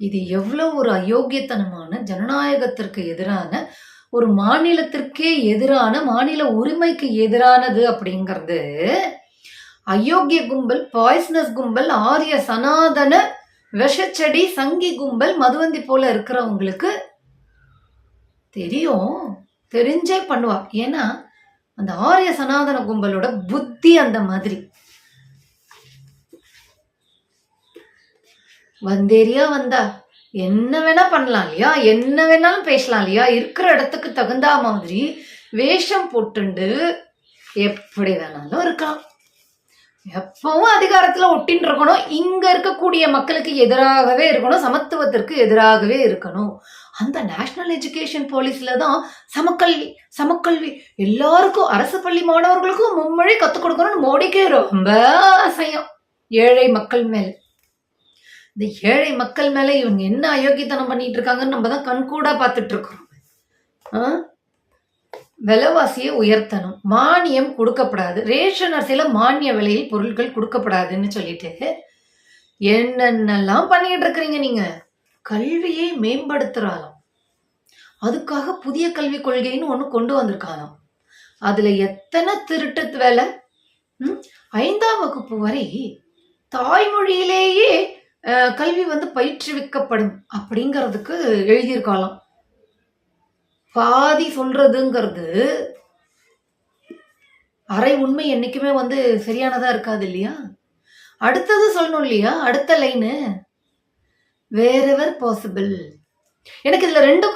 இது எவ்வளவு ஒரு அயோக்கியத்தனமான ஜனநாயகத்திற்கு எதிரான ஒரு மாநிலத்திற்கே எதிரான மாநில உரிமைக்கு எதிரானது அப்படிங்கிறது. அயோக்கிய கும்பல் பாய்ஸ்னஸ் கும்பல் ஆரிய சனாதன விஷச்செடி சங்கி கும்பல் மதுவந்தி போல இருக்கிறவங்களுக்கு தெரியும் தெரிஞ்சே பண்ணுவா ஏன்னா அந்த ஆரிய சனாதன கும்பலோட புத்தி அந்த மாதிரி. வந்தேரியா வந்தா என்ன வேணா பண்ணலாம் இல்லையா? என்ன வேணாலும் பேசலாம் இல்லையா? இருக்கிற இடத்துக்கு தகுந்த மாதிரி வேஷம் போட்டுண்டு எப்படி வேணாலும் இருக்கலாம். எப்பவும் அதிகாரத்துல ஒட்டின்னு இருக்கணும். இங்க இருக்கக்கூடிய மக்களுக்கு எதிராகவே இருக்கணும். சமத்துவத்திற்கு எதிராகவே இருக்கணும். அந்த நேஷனல் எஜுகேஷன் பாலிசில தான் சமக்கல்வி சமக்கல்வி. எல்லாருக்கும் அரசு பள்ளி மாணவர்களுக்கும் மும்மொழி கத்துக் கொடுக்கணும்னு மோடிக்கே ரொம்ப அசையம். ஏழை மக்கள் மேல். இந்த ஏழை மக்கள் மேல இவங்க என்ன அயோக்கியத்தனம் பண்ணிட்டு இருக்காங்கன்னு நம்ம தான் கண்கூடா பார்த்துட்டு இருக்கிறோம் ஆ? விலைவாசியை உயர்த்தணும். மானியம் கொடுக்கப்படாது. ரேஷன் அரசியல மானிய விலையில் பொருட்கள் கொடுக்கப்படாதுன்னு சொல்லிட்டு என்னென்னலாம் பண்ணிட்டு இருக்கிறீங்க நீங்க? கல்வியை மேம்படுத்துறாளாம். அதுக்காக புதிய கல்விக் கொள்கைன்னு ஒன்று கொண்டு வந்திருக்காளாம். அதில் எத்தனை திருட்டு வேலை? ம்? ஐந்தாம் வகுப்பு வரை தாய்மொழியிலேயே கல்வி வந்து பயிற்றுவிக்கப்படும் அப்படிங்கிறதுக்கு எழுதியிருக்காளாம். பாதி சொல்றதுங்கிறது அரை உண்மை என்னைக்குமே வந்து சரியானதா இருக்காது இல்லையா? அடுத்தது சொல்லணும் இல்லையா? அடுத்த லைனு வேறெவர் பாசிபிள் எனக்கு இதுல ரெண்டு